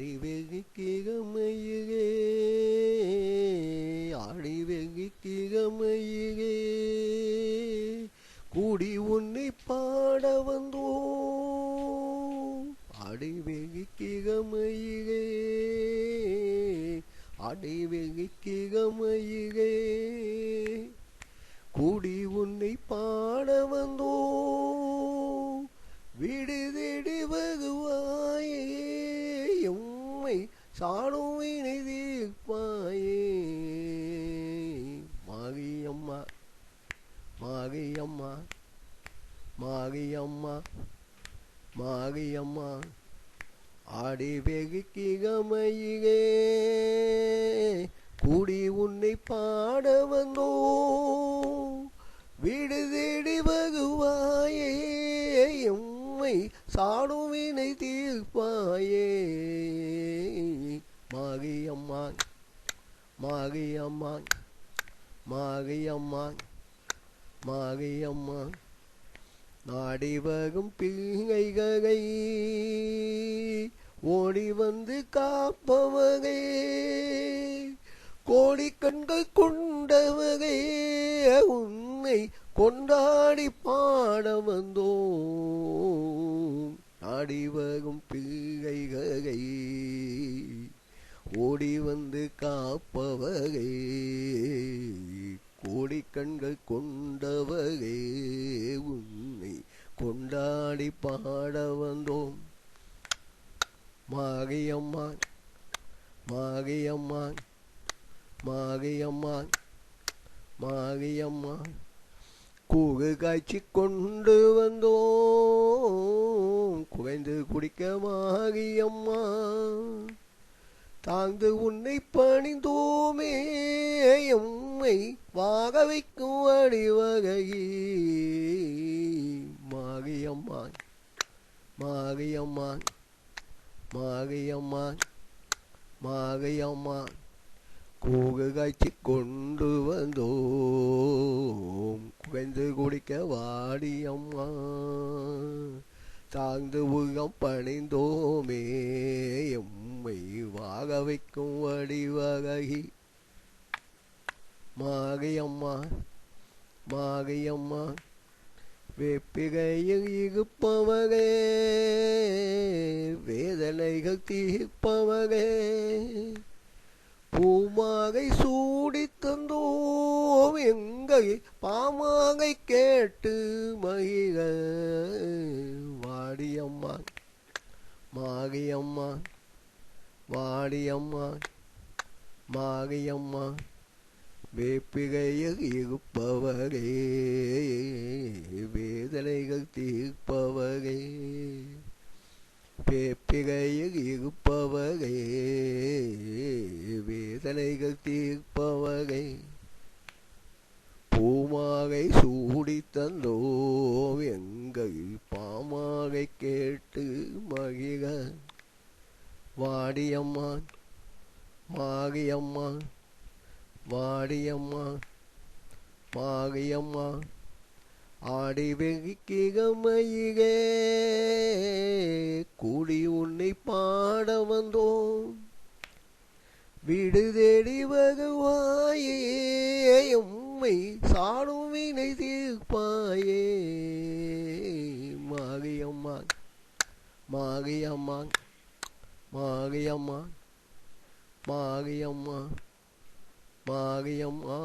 ஆடி வெகு கிகமையுகே ஆடி வெகு கிகமையுகே கூடி உன்னை பாட வந்தோம். ஆடி வெகு ஆடி வெகு எம்மை சாடும் வினை தீர்ப்பாயே மாகியம்மா மாகியம்மா மாகியம்மா மாகியம்மா ஆடி வெகு கமையிலே கூடி உன்னை பாட வந்தோ வீடு மாகியம்மா மாகியம்மா மாகியம்மா நாடி வரும் பிள்ளைகளை ஓடி வந்து காப்பவரே கோடி கண்கள் கொண்டவரே உன்னை கொண்டாடி பாட வந்தோம். நாடி வரும் பிள்ளைகளை ஓடி வந்து காப்பவகே கோடி கண்கள் கொண்டவகே உன்னை கொண்டாடி பாட வந்தோம். மாகியம்மா மாகியம்மா மாகியம்மா மாகியம்மா கூகு காய்ச்சி கொண்டு வந்தோம். குவைந்து குடிக்க மாகியம்மா தாழ்ந்து உன்னை பணிந்தோமே எம்மை வாக வைக்கும் வடிவகையே மாகியம்மா மாகியம்மா மாகியம்மா மாகியம்மா கூகு காய்ச்சி கொண்டு வந்தோம். குகைந்து குடிக்க வாடியம்மா தாழ்ந்து உகம் பணிந்தோமே எம் வாக வைக்கும் வடிவகி மாகையம்மா மாகையம்மா வெப்பிகையில் இகுப்பவகே வேதனைகள் தீர்ப்பவகே. பூமாகை சூடி தந்தோம் எங்கை பாமாகை கேட்டு மகிழ. வாடியம்மா மாகியம்மா வாடியம்மா மாகியம்மா வேப்பிகையில் இருப்பவரே வேதனைகள் தீர்ப்பவரே வேப்பிகையில் இருப்பவரே வேதனைகள் தீர்ப்பவரே. பூமாகை சூடி தந்தோம் எங்கள் பாமாகை கேட்டு மகிழ வாடியம்மா மாகியம்மா வாடியம்மா மாகியம்மா ஆடி வெகிக்கிகமையிலே கூடி உன்னை பாட வந்தோம். வீடு தேடி வருவாயே எம்மை சாடும் வினை தீர்ப்பாயே. மாகியம்மா மாகியம்மா. மாரியம்மா மாரியம்மா மாரியம்மா